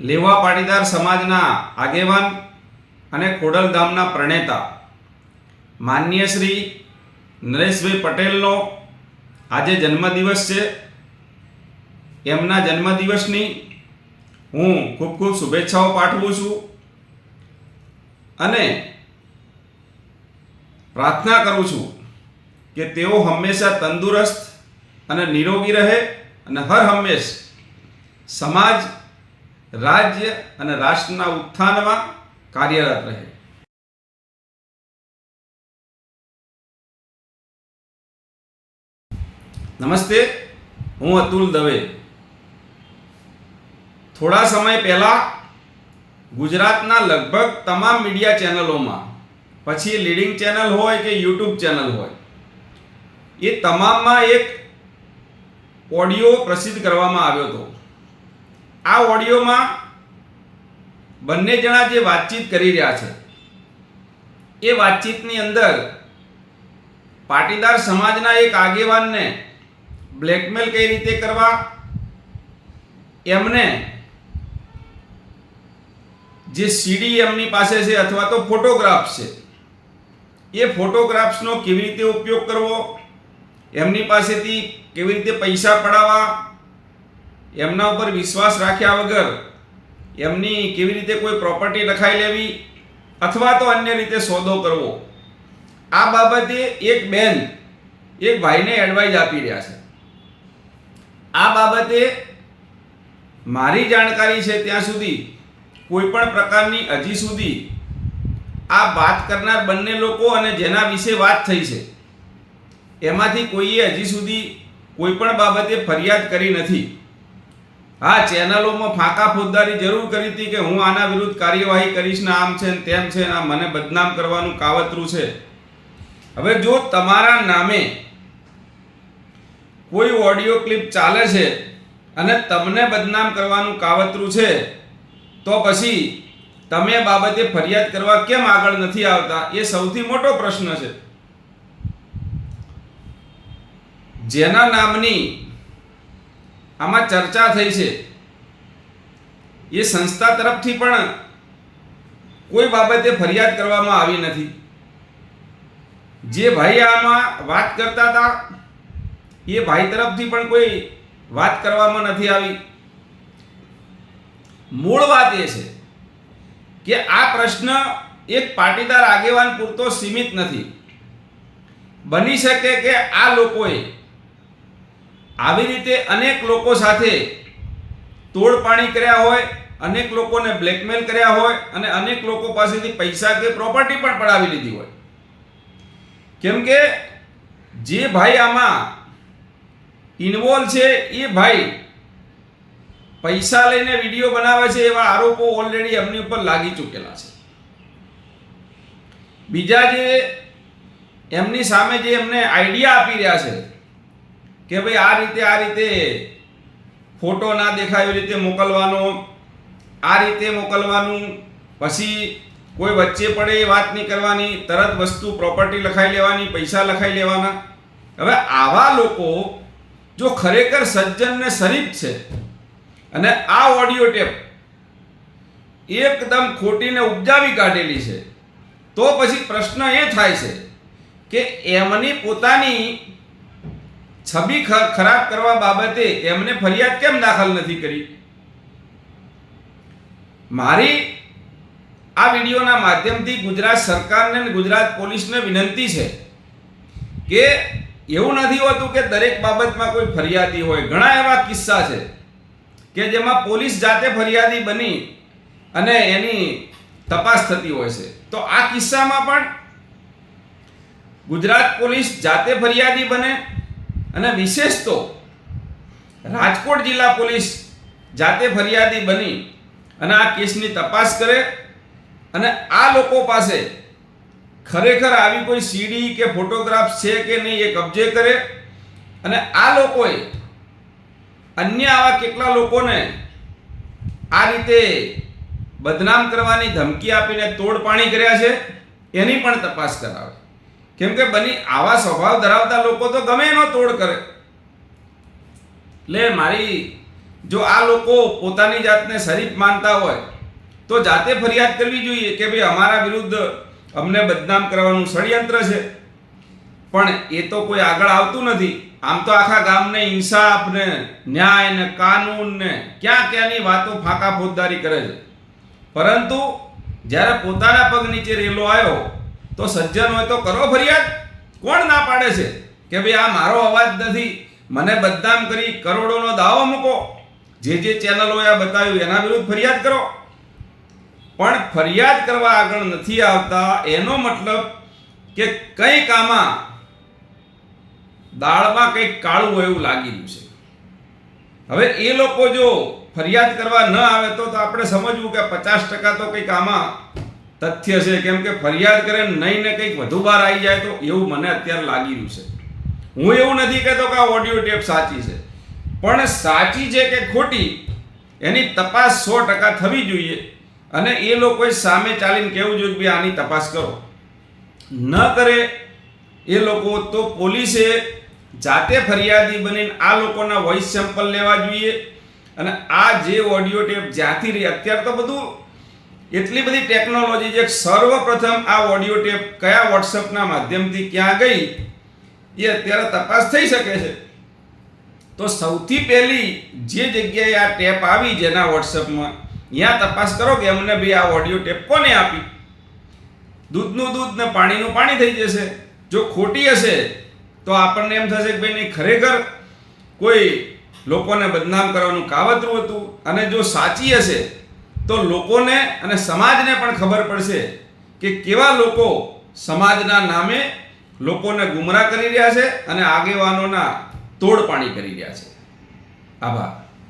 લેવા પાટીદાર સમાજના આગેવાન અને ખોડલધામના પ્રણેતા માન્ય શ્રી નરેશભાઈ પટેલનો આજે જન્મદિવસ છે. એમના જન્મદિવસની હું ખૂબ ખૂબ શુભેચ્છાઓ પાઠવું છું અને પ્રાર્થના કરું છું કે તેઓ હંમેશા તંદુરસ્ત અને નિરોગી રહે અને હર હંમેશ સમાજ રાજ્ય અને રાષ્ટ્રના ઉત્થાનમાં કાર્યરત રહે. નમસ્તે, હું અતુલ દવે. થોડા સમય પહેલા ગુજરાતના લગભગ તમામ મીડિયા ચેનલોમાં, પછી લીડિંગ ચેનલ હોય કે યુટ્યુબ ચેનલ હોય, એ તમામમાં એક ઓડિયો પ્રસિદ્ધ કરવામાં આવ્યો હતો. આ ઓડિયોમાં બંને જણા જે વાતચીત કરી રહ્યા છે, એ વાતચીતની અંદર પાટીદાર સમાજના એક આગેવાનને બ્લેકમેલ કઈ રીતે કરવા, એમને જે સીડી એમની પાસે છે અથવા તો ફોટોગ્રાફ્સ છે, એ ફોટોગ્રાફ્સનો કેવી રીતે ઉપયોગ કરવો, એમની પાસેથી કેવી રીતે પૈસા પડાવવા એમના ઉપર વિશ્વાસ રાખ્યા વગર એમની કેવી રીતે કોઈ પ્રોપર્ટી લખાઈ લેવી અથવા તો અન્ય રીતે સોદો કરવો, આ બાબતે એક બેન એક ભાઈને એડવાઇસ આપી રહ્યા છે. આ બાબતે મારી જાણકારી છે ત્યાં સુધી કોઈ પણ પ્રકારની હજી સુધી આ વાત કરનાર બંને લોકો અને જેના વિશે વાત થઈ છે, એમાંથી કોઈએ હજી સુધી કોઈ પણ બાબતે ફરિયાદ કરી નથી. હા, ચેનલોમાં ફાંકા ફોજદારી જરૂર કરી હતી કે હું આના વિરુદ્ધ કાર્યવાહી કરીશ ને આમ છે ને તેમ છે આ મને બદનામ કરવાનું કાવતરું છે. હવે જો તમારા નામે કોઈ ઓડિયો ક્લિપ ચાલે છે અને તમને બદનામ કરવાનું કાવતરું છે, તો પછી તમે બાબતે ફરિયાદ કરવા કેમ આગળ નથી આવતા? એ સૌથી મોટો પ્રશ્ન છે. જેના નામની આમાં ચર્ચા થઈ છે. એ સંસ્થા તરફથી પણ કોઈ બાબતે ફરિયાદ કરવામાં આવી નથી. જે ભાઈ આમાં વાત કરતા હતા, એ ભાઈ તરફથી પણ કોઈ વાત કરવામાં નથી આવી. મૂળ વાત એ છે કે આ પ્રશ્ન એક પાટીદાર આગેવાન પૂરતો સીમિત નથી. બની શકે કે આ લોકોએ આવી રીતે અનેક લોકો સાથે તોડપાણી કર્યા હોય, અનેક લોકોને બ્લેકમેલ કર્યા હોય અને અનેક લોકો પાસેથી પૈસા કે પ્રોપર્ટી પણ પડાવી લીધી હોય. કેમ કે જે ભાઈ આમાં ઇન્વોલ્વ છે, એ ભાઈ પૈસા લઈને વીડિયો બનાવે છે એવા આરોપો ઓલરેડી એમની ઉપર લાગી ચૂકેલા છે. બીજા જે એમની સામે જે એમને આઈડિયા આપી રહ્યા છે કે ભાઈ આ રીતે આ રીતે ફોટો ના દેખાય રીતે મોકલવાનો, આ રીતે મોકલવાનું, પછી કોઈ વચ્ચે પડે એ વાત નહીં કરવાની, તરત વસ્તુ પ્રોપર્ટી લખાઈ લેવાની, પૈસા લખાઈ લેવાના. હવે આવા લોકો જો ખરેખર સજ્જનને શરીફ છે, અને આ ઓડિયો ટેપ એકદમ ખોટીને ઉપજાવી કાઢેલી છે, તો પછી પ્રશ્ન એ થાય છે કે એમની પોતાની છબી ખરાબ કરવા બાબતે એમને ફરિયાદ કેમ દાખલ નથી કરી? મારી આ વિડીયોના માધ્યમથી ગુજરાત સરકારને અને ગુજરાત પોલીસને વિનંતી છે કે એવું નથી હોતું કે દરેક બાબતમાં કોઈ ફરિયાદી હોય. ઘણા એવા કિસ્સા છે કે જેમાં પોલીસ જાતે ફરિયાદી બની અને એની તપાસ થતી હોય છે. તો આ કિસ્સામાં પણ ગુજરાત પોલીસ જાતે ફરિયાદી બને અને વિશેષ તો રાજકોટ જિલ્લા પોલીસ જાતે ફરિયાદી બની અને આ કેસની તપાસ કરે અને આ લોકો પાસે ખરેખર આવી કોઈ સીડી કે ફોટોગ્રાફ છે કે નહીં એ કબજે કરે અને આ લોકોએ અન્ય આવા કેટલા લોકોને આ રીતે બદનામ કરવાની ધમકી આપીને તોડપાણી કર્યા છે એની પણ તપાસ કરાવે. કેમ કે બની, આવા સ્વભાવ ધરાવતા લોકો તો ગમે એનો તોડ કરે. એટલે મારી, જો આ લોકો પોતાની જાતને શરીફ માનતા હોય, તો જાતે ફરિયાદ કરવી જોઈએ કે ભાઈ અમારા વિરુદ્ધ અમને બદનામ કરવાનું ષડયંત્ર છે. પણ એ તો કોઈ આગળ આવતું નથી. આમ તો આખા ગામને ઇન્સાફ ને, ન્યાય ને, કાનૂન ને, ક્યાં ક્યાંની વાતો ફાંકા ફોજદારી કરે છે. પરંતુ જ્યારે પોતાના પગ નીચે રેલો આવ્યો તો સજ્જન હોય તો કરો ફરિયાદ. કોણ ના પાડે છે? કે ભાઈ આ મારો અવાજ નથી. મને બદનામ કરી કરોડોનો દાવો મૂકો. જે જે ચેનલોએ આ બતાવ્યું, એના વિરુદ્ધ ફરિયાદ કરો. પણ ફરિયાદ કરવા આગળ નથી આવતા, એનો મતલબ કે કંઈક આમાં દાળમાં કંઈક કાળું હોય એવું લાગી રહ્યું છે. હવે એ લોકો જો ફરિયાદ કરવા ન આવે તો આપણે સમજવું કે પચાસ ટકા તો કંઈક આમાં તથ્ય છે કેમ કે ફરિયાદ કરે નહીં ને કંઈક વધુ બહાર આવી જાય તો એવું મને અત્યારે લાગી રહ્યું છે. હું એવું નથી કહેતો કે આ ઓડિયો ટેપ સાચી છે. પણ સાચી છે કે ખોટી, એની તપાસ સો ટકા થવી જોઈએ અને એ લોકોએ સામે ચાલીને કહેવું જોઈએ કે આની તપાસ કરો. ન કરે એ લોકો તો પોલીસે જાતે ફરિયાદી બનીને આ લોકોના વોઇસ સેમ્પલ લેવા જોઈએ અને આ જે ઓડિયો ટેપ જ્યાંથી રહી, અત્યારે તો બધું એટલી બધી ટેકનોલોજી છે સર્વપ્રથમ આ ઓડિયો ટેપ કયા વોટ્સઅપના માધ્યમથી ક્યાં ગઈ, એ અત્યારે તપાસ થઈ શકે છે. તો સૌથી પહેલી જે જગ્યાએ આ ટેપ આવી જેના વોટ્સઅપમાં ત્યાં તપાસ કરો કે અમને ભાઈ આ ઓડિયો ટેપ કોને આપી? દૂધનું દૂધ ને પાણીનું પાણી થઈ જશે. જો ખોટી હશે, તો આપણને એમ થશે કે ભાઈ નહીં, ખરેખર કોઈ લોકોને બદનામ કરવાનું કાવતરું હતું. અને જો સાચી હશે તો લોકોને અને સમાજને પણ ખબર પડશે કે કેવા લોકો સમાજના નામે લોકોને ગુમરાહ કરી રહ્યા છે અને આગેવાનોના તોડ પાણી કરી રહ્યા છે. આભાર.